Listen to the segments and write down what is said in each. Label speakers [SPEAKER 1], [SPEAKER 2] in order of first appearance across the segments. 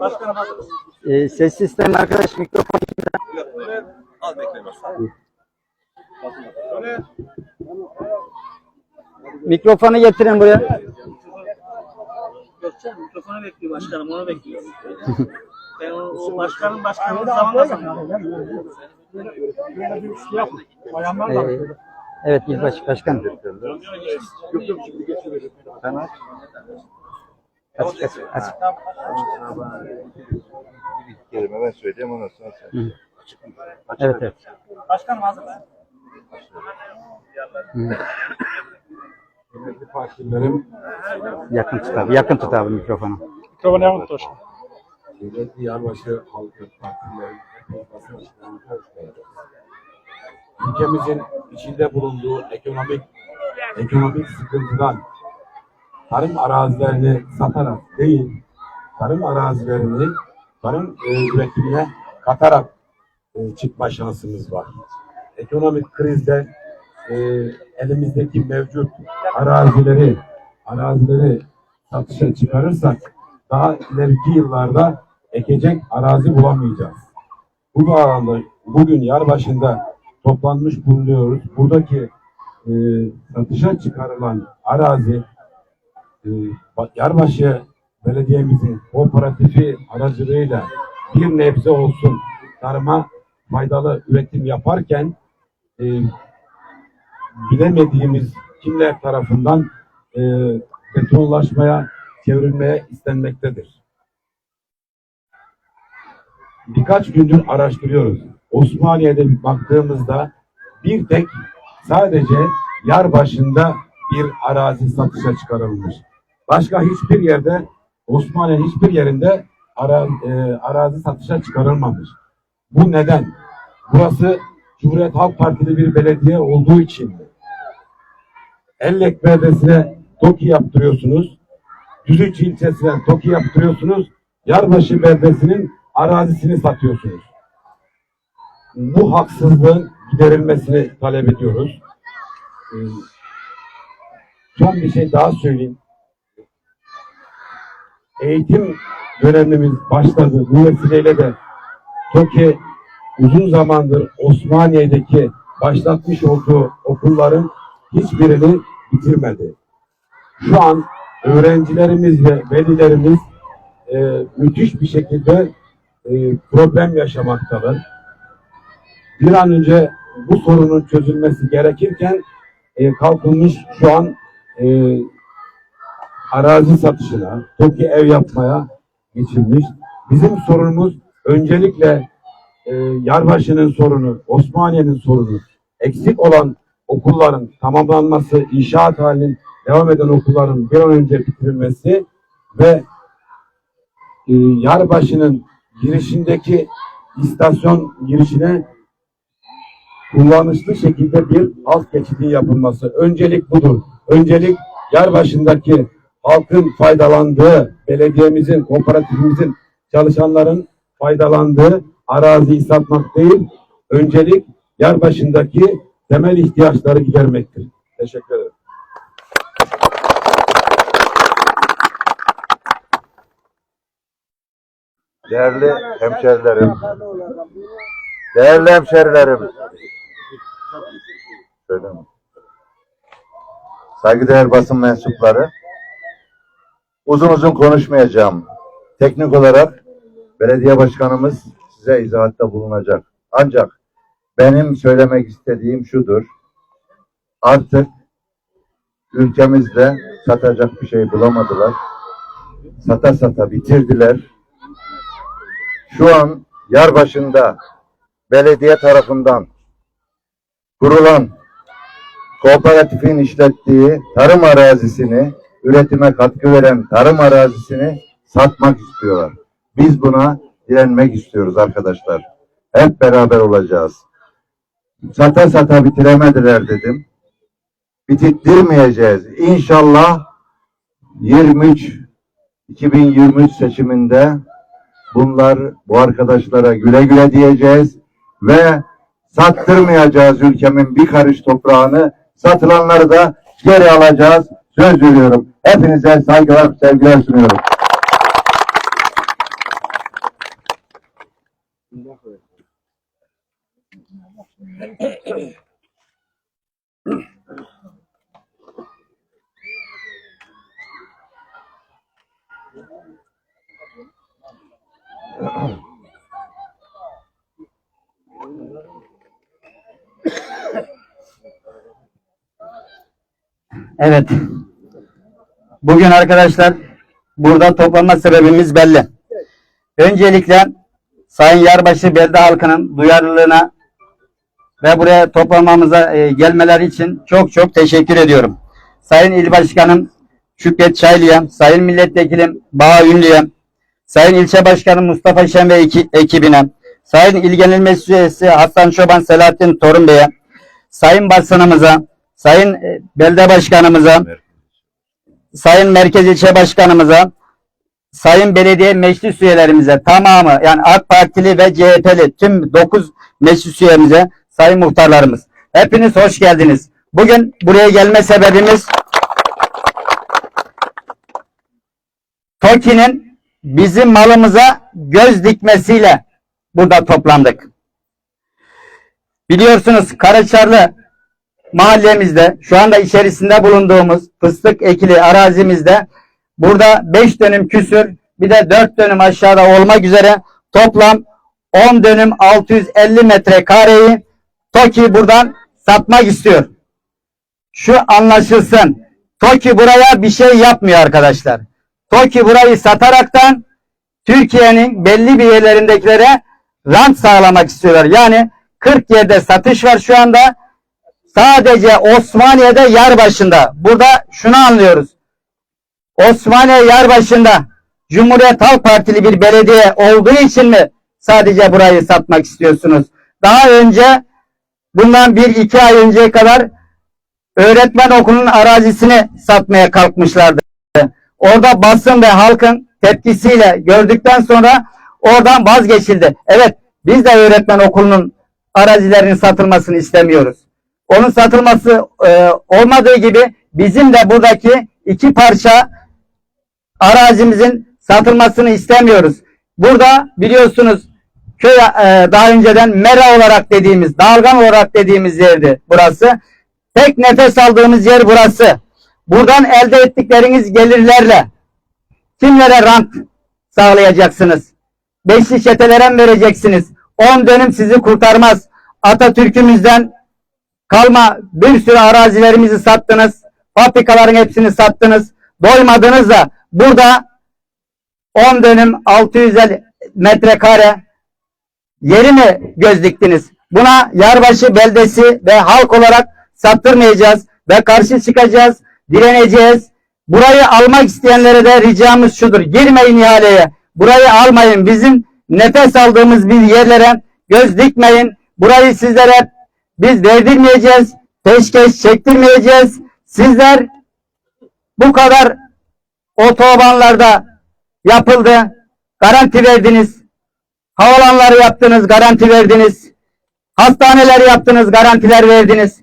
[SPEAKER 1] Başkanım hazır mısın?
[SPEAKER 2] Ee, ses sistemi arkadaş mikrofon.
[SPEAKER 1] Al bekle başkanım.
[SPEAKER 2] Mikrofonu getirin buraya.
[SPEAKER 1] Gökçen mikrofonu bekliyor başkanım onu bekliyor. ben o, o başkanın başkanlığı zaman kazanıyorum.
[SPEAKER 2] Ee, evet İlbaş Başkan.
[SPEAKER 3] Sen aç.
[SPEAKER 2] Açık açık açık.
[SPEAKER 3] Bir kelime ben söyleyeyim ondan sonra sen.
[SPEAKER 2] Hı. Evet evet.
[SPEAKER 1] Başkanım hazır?
[SPEAKER 3] Kıymetli partilerim,
[SPEAKER 2] Yakın tut abi. Yakın tut abi mikrofonu.
[SPEAKER 1] Mikrofonu yakın tut.
[SPEAKER 3] kıymetli Yarbaşı halkı partilerim, Ülkemizin içinde bulunduğu ekonomik ekonomik sıkıntıdan tarım arazilerini satarak değil, tarım arazilerini tarım e, üretimine katarak e, çıkma şansımız var. Ekonomik krizde e, elimizdeki mevcut arazileri arazileri satışa çıkarırsak daha ileriki yıllarda ekecek arazi bulamayacağız. Bu bağlamda bugün yer başında toplanmış bulunuyoruz. Buradaki e, satışa çıkarılan arazi e, Yarbaşı Belediye'mizin kooperatifi aracılığıyla bir nebze olsun tarıma faydalı üretim yaparken e, bilemediğimiz kimler tarafından e, betonlaşmaya çevrilmeye istenmektedir. Birkaç gündür araştırıyoruz. Osmaniye'de bir baktığımızda bir tek sadece yar başında bir arazi satışa çıkarılmış. Başka hiçbir yerde Osmaniye'nin hiçbir yerinde ara, e, arazi satışa çıkarılmamış. Bu neden? Burası Cumhuriyet Halk Partili bir belediye olduğu için? Ellek beldesine TOKİ yaptırıyorsunuz. Düzüç ilçesine TOKİ yaptırıyorsunuz. Yarbaşı beldesinin arazisini satıyorsunuz. Bu haksızlığın giderilmesini talep ediyoruz. Ee, Son bir şey daha söyleyeyim. Eğitim dönemimiz başladı. Bu vesileyle de TOKİ uzun zamandır Osmaniye'deki başlatmış olduğu okulların hiçbirini bitirmedi. Şu an öğrencilerimiz ve velilerimiz e, müthiş bir şekilde e, problem yaşamaktalar. Bir an önce bu sorunun çözülmesi gerekirken e, kalkılmış şu an e, arazi satışına, TOKİ ev yapmaya geçilmiş. Bizim sorunumuz öncelikle e, Yarbaşı'nın sorunu, Osmaniye'nin sorunu, eksik olan okulların tamamlanması, inşaat halinin devam eden okulların bir an önce bitirilmesi ve e, Yarbaşı'nın girişindeki istasyon girişine kullanışlı şekilde bir alt geçidin yapılması. Öncelik budur. Öncelik Yarbaşı'ndaki halkın faydalandığı, belediyemizin, kooperatifimizin, çalışanların faydalandığı araziyi satmak değil, öncelik Yarbaşı'ndaki temel ihtiyaçları gidermektir. Teşekkür ederim.
[SPEAKER 4] Değerli hemşerilerim, değerli hemşerilerim, saygıdeğer basın mensupları, uzun uzun konuşmayacağım. Teknik olarak belediye başkanımız size izahatta bulunacak. Ancak benim söylemek istediğim şudur. Artık ülkemizde satacak bir şey bulamadılar. Sata sata bitirdiler şu an yer başında belediye tarafından kurulan kooperatifin işlettiği tarım arazisini, üretime katkı veren tarım arazisini satmak istiyorlar. Biz buna direnmek istiyoruz arkadaşlar. Hep beraber olacağız. Sata sata bitiremediler dedim. Bitirttirmeyeceğiz. İnşallah 23 2023 seçiminde bunlar bu arkadaşlara güle güle diyeceğiz ve sattırmayacağız ülkemin bir karış toprağını. Satılanları da geri alacağız. Söz veriyorum. Hepinize saygılar, sevgiler sunuyorum.
[SPEAKER 2] Evet. Bugün arkadaşlar burada toplanma sebebimiz belli. Öncelikle Sayın Yarbaşı belde halkının duyarlılığına ve buraya toplanmamıza e, gelmeleri için çok çok teşekkür ediyorum. Sayın İl Başkanım Şükret Çaylı'ya, Sayın Milletvekilim Bağ Ünlü'ye, Sayın İlçe Başkanım Mustafa Şen ve eki- ekibine, Sayın İl Genel Meclis Hasan Çoban Selahattin Torun Bey'e, Sayın Basınımıza, Sayın e, Belde Başkanımıza, Sayın Merkez İlçe Başkanımıza, Sayın Belediye Meclis Üyelerimize tamamı yani AK Partili ve CHP'li tüm 9 meclis üyemize, Sayın Muhtarlarımız. Hepiniz hoş geldiniz. Bugün buraya gelme sebebimiz TOKİ'nin bizim malımıza göz dikmesiyle burada toplandık. Biliyorsunuz Karaçarlı mahallemizde şu anda içerisinde bulunduğumuz fıstık ekili arazimizde burada 5 dönüm küsür bir de 4 dönüm aşağıda olmak üzere toplam 10 dönüm 650 metrekareyi TOKİ buradan satmak istiyor. Şu anlaşılsın. TOKİ buraya bir şey yapmıyor arkadaşlar. TOKİ burayı sataraktan Türkiye'nin belli bir yerlerindekilere rant sağlamak istiyorlar. Yani 40 yerde satış var şu anda sadece Osmaniye'de yer başında. Burada şunu anlıyoruz. Osmaniye yer başında Cumhuriyet Halk Partili bir belediye olduğu için mi sadece burayı satmak istiyorsunuz? Daha önce bundan bir iki ay önceye kadar öğretmen okulunun arazisini satmaya kalkmışlardı. Orada basın ve halkın tepkisiyle gördükten sonra oradan vazgeçildi. Evet biz de öğretmen okulunun arazilerinin satılmasını istemiyoruz. Onun satılması e, olmadığı gibi bizim de buradaki iki parça arazimizin satılmasını istemiyoruz. Burada biliyorsunuz köy e, daha önceden mera olarak dediğimiz, dalgan olarak dediğimiz yerdi burası. Tek nefes aldığımız yer burası. Buradan elde ettikleriniz gelirlerle kimlere rant sağlayacaksınız? Beşli çetelere mi vereceksiniz? 10 dönüm sizi kurtarmaz. Atatürk'ümüzden kalma bir sürü arazilerimizi sattınız. Fabrikaların hepsini sattınız. Doymadınız da burada 10 dönüm 650 metrekare yeri mi göz diktiniz? Buna Yarbaşı beldesi ve halk olarak sattırmayacağız ve karşı çıkacağız, direneceğiz. Burayı almak isteyenlere de ricamız şudur. Girmeyin ihaleye. Burayı almayın. Bizim nefes aldığımız bir yerlere göz dikmeyin. Burayı sizlere biz verdirmeyeceğiz. Peşkeş çektirmeyeceğiz. Sizler bu kadar otobanlarda yapıldı. Garanti verdiniz. Havalanları yaptınız, garanti verdiniz. Hastaneler yaptınız, garantiler verdiniz.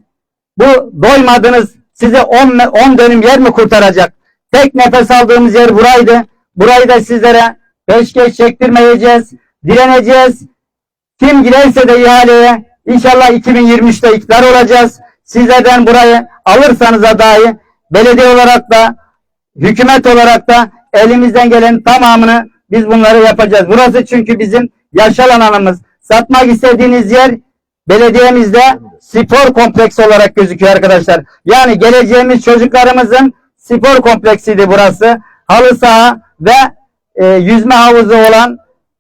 [SPEAKER 2] Bu doymadınız. Size 10 10 dönüm yer mi kurtaracak? Tek nefes aldığımız yer buraydı. Burayı da sizlere peşkeş çektirmeyeceğiz. Direneceğiz. Kim girerse de ihaleye inşallah 2023'te iktidar olacağız. Sizlerden burayı alırsanız dahi belediye olarak da hükümet olarak da elimizden gelen tamamını biz bunları yapacağız. Burası çünkü bizim yaşal alanımız. Satmak istediğiniz yer belediyemizde spor kompleksi olarak gözüküyor arkadaşlar. Yani geleceğimiz çocuklarımızın spor kompleksiydi burası. Halı saha ve e, yüzme havuzu olan,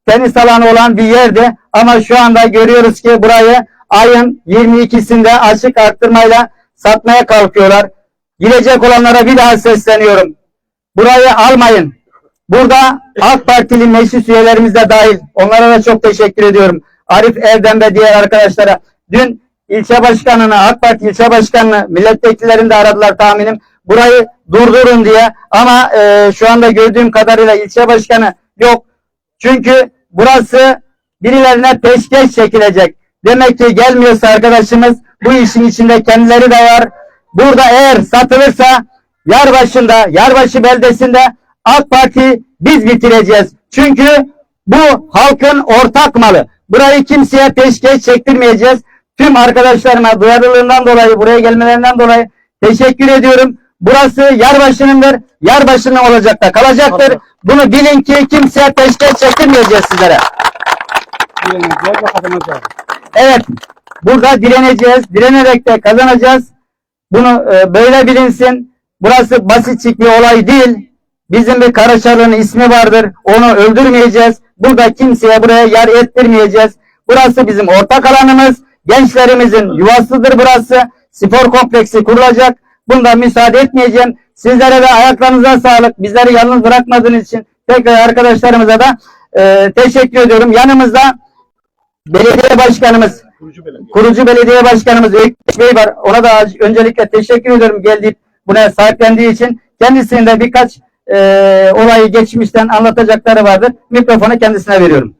[SPEAKER 2] tenis alanı olan bir yerdi. Ama şu anda görüyoruz ki burayı ayın 22'sinde açık arttırmayla satmaya kalkıyorlar. Girecek olanlara bir daha sesleniyorum. Burayı almayın. Burada AK Partili meclis üyelerimiz de dahil. Onlara da çok teşekkür ediyorum. Arif Erdem ve diğer arkadaşlara. Dün ilçe başkanını, AK Parti ilçe başkanını, milletvekillerini de aradılar tahminim. Burayı durdurun diye. Ama e, şu anda gördüğüm kadarıyla ilçe başkanı yok. Çünkü burası birilerine peşkeş çekilecek. Demek ki gelmiyorsa arkadaşımız bu işin içinde kendileri de var. Burada eğer satılırsa Yarbaşı'nda, Yarbaşı beldesinde AK Parti biz bitireceğiz. Çünkü bu halkın ortak malı. Burayı kimseye peşkeş çektirmeyeceğiz. Tüm arkadaşlarıma duyarlılığından dolayı, buraya gelmelerinden dolayı teşekkür ediyorum. Burası Yarbaşı'nındır. Yarbaşı'nın olacak da kalacaktır. Bunu bilin ki kimseye peşkeş çektirmeyeceğiz sizlere. Evet. Burada direneceğiz. Direnerek de kazanacağız. Bunu e, böyle bilinsin. Burası basitçik bir olay değil. Bizim bir Karaçalı'nın ismi vardır. Onu öldürmeyeceğiz. Burada kimseye buraya yer ettirmeyeceğiz. Burası bizim ortak alanımız. Gençlerimizin yuvasıdır burası. Spor kompleksi kurulacak. Bunda müsaade etmeyeceğim. Sizlere de ayaklarınıza sağlık. Bizleri yalnız bırakmadığınız için tekrar arkadaşlarımıza da e, teşekkür ediyorum. Yanımızda belediye başkanımız, kurucu belediye başkanımız Ökkeş Bey var. Ona da öncelikle teşekkür ediyorum geldiği buna sahiplendiği için. Kendisinin de birkaç e, olayı geçmişten anlatacakları vardır. Mikrofonu kendisine veriyorum.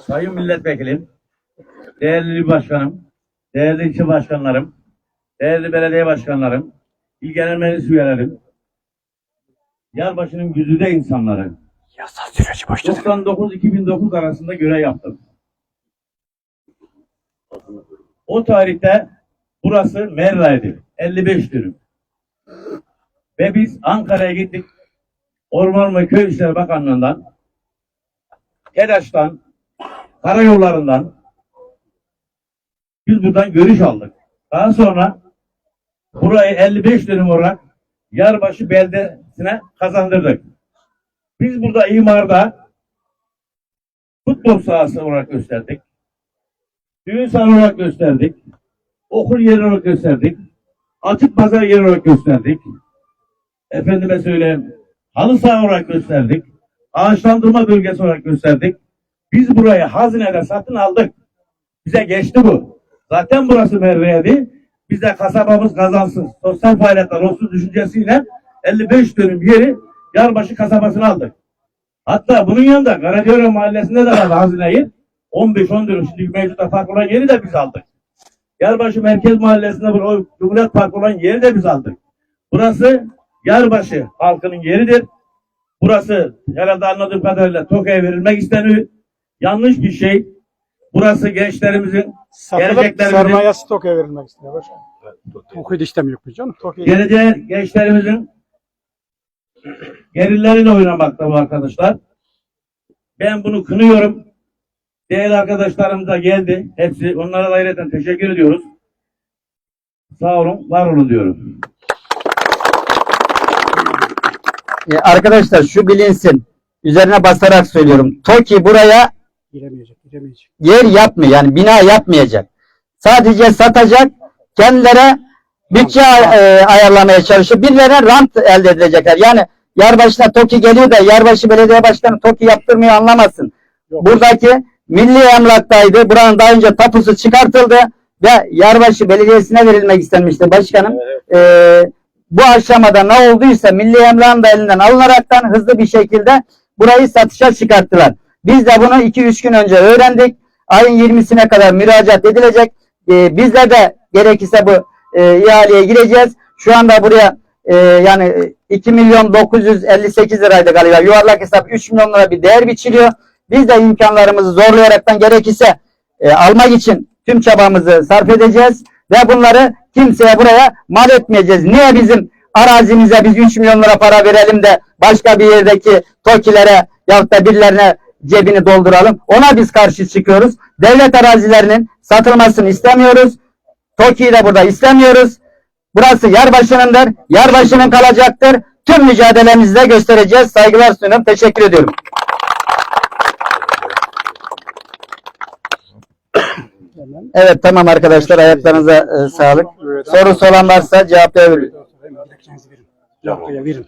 [SPEAKER 5] Sayın Milletvekilim, değerli başkanım, değerli ilçe başkanlarım, değerli belediye başkanlarım, il genel meclis üyelerim, Yarbaşı'nın güzide insanları. 99-2009 arasında görev yaptım. O tarihte burası Merra'ydı. 55 dönüm. Ve biz Ankara'ya gittik. Orman ve Köy İşleri Bakanlığı'ndan, TEDAŞ'tan, karayollarından biz buradan görüş aldık. Daha sonra burayı 55 dönüm olarak Yarbaşı beldesine kazandırdık. Biz burada imarda futbol sahası olarak gösterdik. Düğün salonu olarak gösterdik. Okul yeri olarak gösterdik. Açık pazar yeri olarak gösterdik. Efendime söyleyeyim halı saha olarak gösterdik. Ağaçlandırma bölgesi olarak gösterdik. Biz burayı hazineden satın aldık. Bize geçti bu. Zaten burası Merve'ydi. Biz de kasabamız kazansın, sosyal faaliyetler olsun düşüncesiyle 55 dönüm yeri Yarbaşı kasabasına aldık. Hatta bunun yanında Karadiyöre mahallesinde de var hazineyi. 15-10 dönüm şimdi mevcutta park olan yeri de biz aldık. Yarbaşı Merkez Mahallesi'nde bu Cumhuriyet Park olan yeri de biz aldık. Burası Yarbaşı halkının yeridir. Burası herhalde anladığım kadarıyla TOKİ'ye verilmek isteniyor. Yanlış bir şey. Burası gençlerimizin,
[SPEAKER 6] Satılıp
[SPEAKER 5] Geleceklerimizin-
[SPEAKER 6] sermaye stoka verilmek istiyor başkanım. De istemiyor bu canım. Toki
[SPEAKER 5] geleceğe gençlerimizin gelirleriyle oynamakta bu arkadaşlar. Ben bunu kınıyorum. Değerli arkadaşlarım da geldi. Hepsi onlara da ayrıca teşekkür ediyoruz. Sağ olun, var olun diyorum.
[SPEAKER 2] E, arkadaşlar şu bilinsin. Üzerine basarak söylüyorum. TOKİ buraya
[SPEAKER 6] giremeyecek, giremeyecek.
[SPEAKER 2] yer yapmıyor. Yani bina yapmayacak. Sadece satacak. Kendilere bütçe e, ayarlamaya çalışıyor. Birilerine rant elde edecekler. Yani Yarbaşı'na TOKİ geliyor da Yarbaşı Belediye Başkanı TOKİ yaptırmıyor anlamasın.
[SPEAKER 6] Yok.
[SPEAKER 2] Buradaki milli emlaktaydı. Buranın daha önce tapusu çıkartıldı ve Yarbaşı Belediyesi'ne verilmek istenmişti başkanım. Ee, bu aşamada ne olduysa milli emlakın da elinden alınaraktan hızlı bir şekilde burayı satışa çıkarttılar. Biz de bunu 2-3 gün önce öğrendik. Ayın 20'sine kadar müracaat edilecek. Ee, bizler de gerekirse bu e, ihaleye gireceğiz. Şu anda buraya e, yani 2 milyon 958 liraydı galiba. Yuvarlak hesap 3 milyon lira bir değer biçiliyor. Biz de imkanlarımızı zorlayaraktan gerekirse e, almak için tüm çabamızı sarf edeceğiz ve bunları kimseye buraya mal etmeyeceğiz. Niye bizim arazimize biz 3 milyon lira para verelim de başka bir yerdeki TOKİ'lere yahut da birilerine cebini dolduralım. Ona biz karşı çıkıyoruz. Devlet arazilerinin satılmasını istemiyoruz. TOKİ'yi de burada istemiyoruz. Burası Yarbaşı'nındır. Yarbaşı'nın kalacaktır. Tüm mücadelemizi de göstereceğiz. Saygılar sunuyorum. Teşekkür ediyorum. Evet tamam arkadaşlar ayaklarınıza e, sağlık. Sorusu olan varsa cevaplayabilirim.